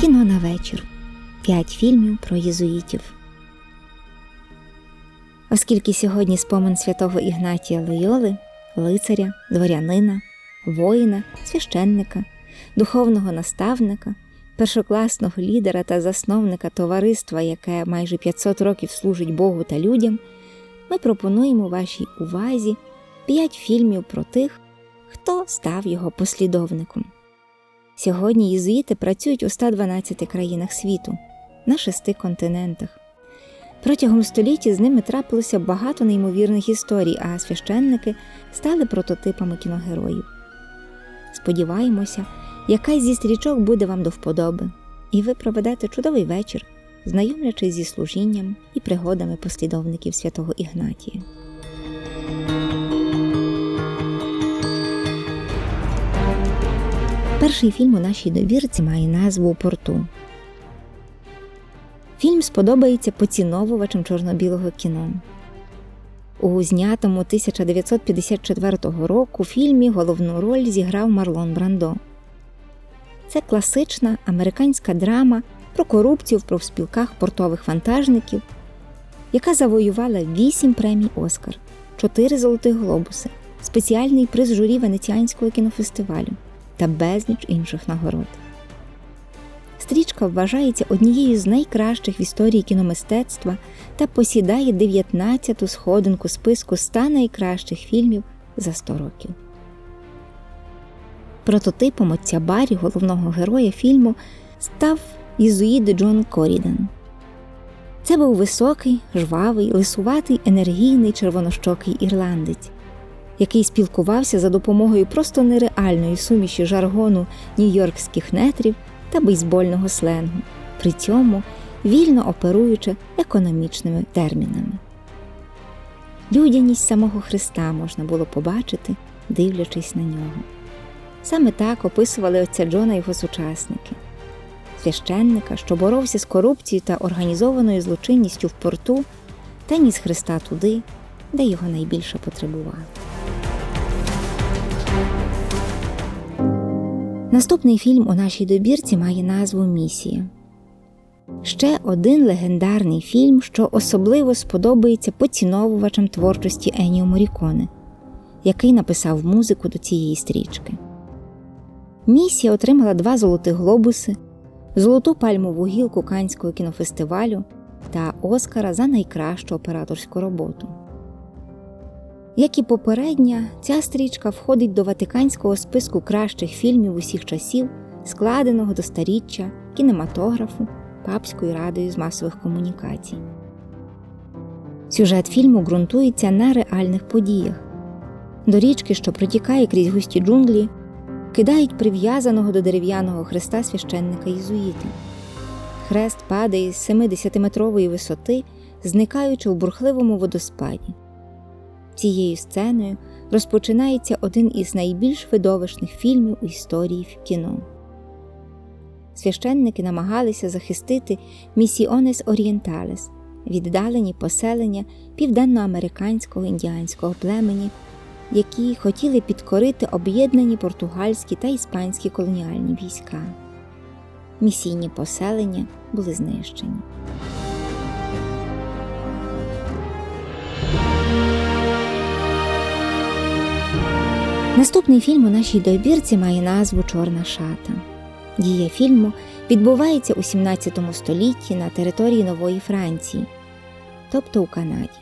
Кіно на вечір. П'ять фільмів про єзуїтів. Оскільки сьогодні спомин святого Ігнатія Лойоли, лицаря, дворянина, воїна, священника, духовного наставника, першокласного лідера та засновника товариства, яке майже 500 років служить Богу та людям, ми пропонуємо вашій увазі п'ять фільмів про тих, хто став його послідовником. Сьогодні єзуїти працюють у 112 країнах світу на шести континентах. Протягом століть з ними трапилося багато неймовірних історій, а священники стали прототипами кіногероїв. Сподіваємося, якась зі стрічок буде вам до вподоби, і ви проведете чудовий вечір, знайомлячись зі служінням і пригодами послідовників святого Ігнатія. Перший фільм у нашій добірці має назву Порту. Фільм сподобається поціновувачам чорно-білого кіно. У знятому 1954 року фільмі головну роль зіграв Марлон Брандо. Це класична американська драма про корупцію в профспілках портових вантажників, яка завоювала 8 премій Оскар, 4 золотих глобуси, спеціальний приз журі Венеціанського кінофестивалю та безліч інших нагород. Стрічка вважається однією з найкращих в історії кіномистецтва та посідає 19-ту сходинку списку 100 найкращих фільмів за 100 років. Прототипом отця Барі, головного героя фільму, став єзуїд Джон Коріден. Це був високий, жвавий, лисуватий, енергійний червонощокий ірландець, який спілкувався за допомогою просто нереальної суміші жаргону нью-йоркських нетрів та бейсбольного сленгу, при цьому вільно оперуючи економічними термінами. Людяність самого Христа можна було побачити, дивлячись на нього. Саме так описували отця Джона його сучасники священника, що боровся з корупцією та організованою злочинністю в порту, та ніс Христа туди, де його найбільше потребували. Наступний фільм у нашій добірці має назву Місія. Ще один легендарний фільм, що особливо сподобається поціновувачам творчості Еніо Моріконе, який написав музику до цієї стрічки. Місія отримала два золотих глобуси, золоту пальмову гілку Канського кінофестивалю та Оскара за найкращу операторську роботу. Як і попередня, ця стрічка входить до Ватиканського списку кращих фільмів усіх часів, складеного до старіччя, кінематографу, Папською радою з масових комунікацій. Сюжет фільму ґрунтується на реальних подіях. До річки, що протікає крізь густі джунглі, кидають прив'язаного до дерев'яного хреста священника Єзуїта. Хрест падає з 70-метрової висоти, зникаючи в бурхливому водоспаді. Цією сценою розпочинається один із найбільш видовищних фільмів у історії в кіно. Священники намагалися захистити Місіонес Орієнталес, віддалені поселення південноамериканського індіанського племені, які хотіли підкорити об'єднані португальські та іспанські колоніальні війська. Місійні поселення були знищені. Наступний фільм у нашій добірці має назву Чорна шата. Дія фільму відбувається у 17 столітті на території Нової Франції, тобто у Канаді.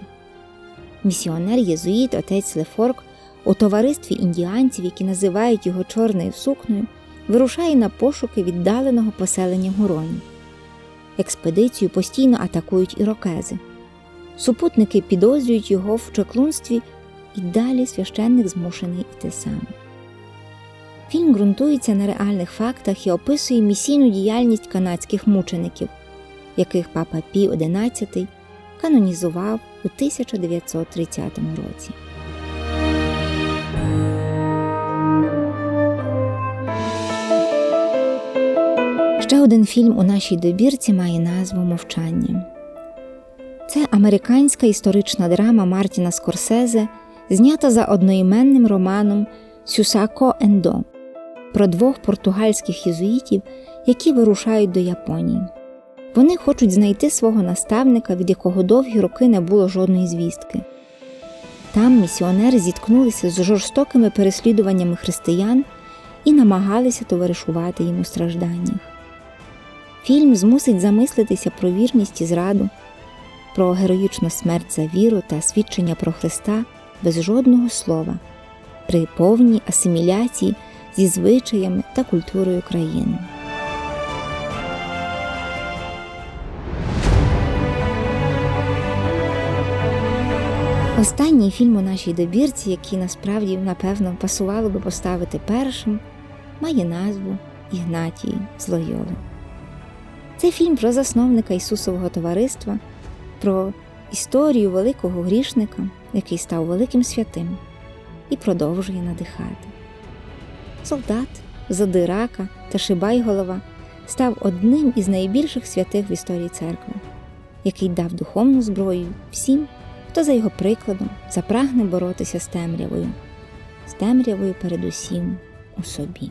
Місіонер єзуїт отець Лефорк у товаристві індіанців, які називають його чорною сукнею, вирушає на пошуки віддаленого поселення гуронів. Експедицію постійно атакують ірокези. Супутники підозрюють його в чоклунстві і далі священник змушений іти сам. Фільм ґрунтується на реальних фактах і описує місійну діяльність канадських мучеників, яких папа Пій XI канонізував у 1930 році. Ще один фільм у нашій добірці має назву Мовчання. Це американська історична драма Мартіна Скорсезе знята за одноіменним романом Сюсако Ендо про двох португальських єзуїтів, які вирушають до Японії. Вони хочуть знайти свого наставника, від якого довгі роки не було жодної звістки. Там місіонери зіткнулися з жорстокими переслідуваннями християн і намагалися товаришувати їм у стражданнях. Фільм змусить замислитися про вірність і зраду, про героїчну смерть за віру та свідчення про Христа без жодного слова, при повній асиміляції зі звичаями та культурою країни. Останній фільм у нашій добірці, який насправді, напевно, пасувало би поставити першим, має назву Ігнатій з Лойоли. Це фільм про засновника Ісусового товариства, про історію великого грішника, який став великим святим і продовжує надихати. Солдат, задирака та Шибайголова став одним із найбільших святих в історії церкви, який дав духовну зброю всім, хто за його прикладом запрагне боротися з темрявою, з темрявою передусім у собі.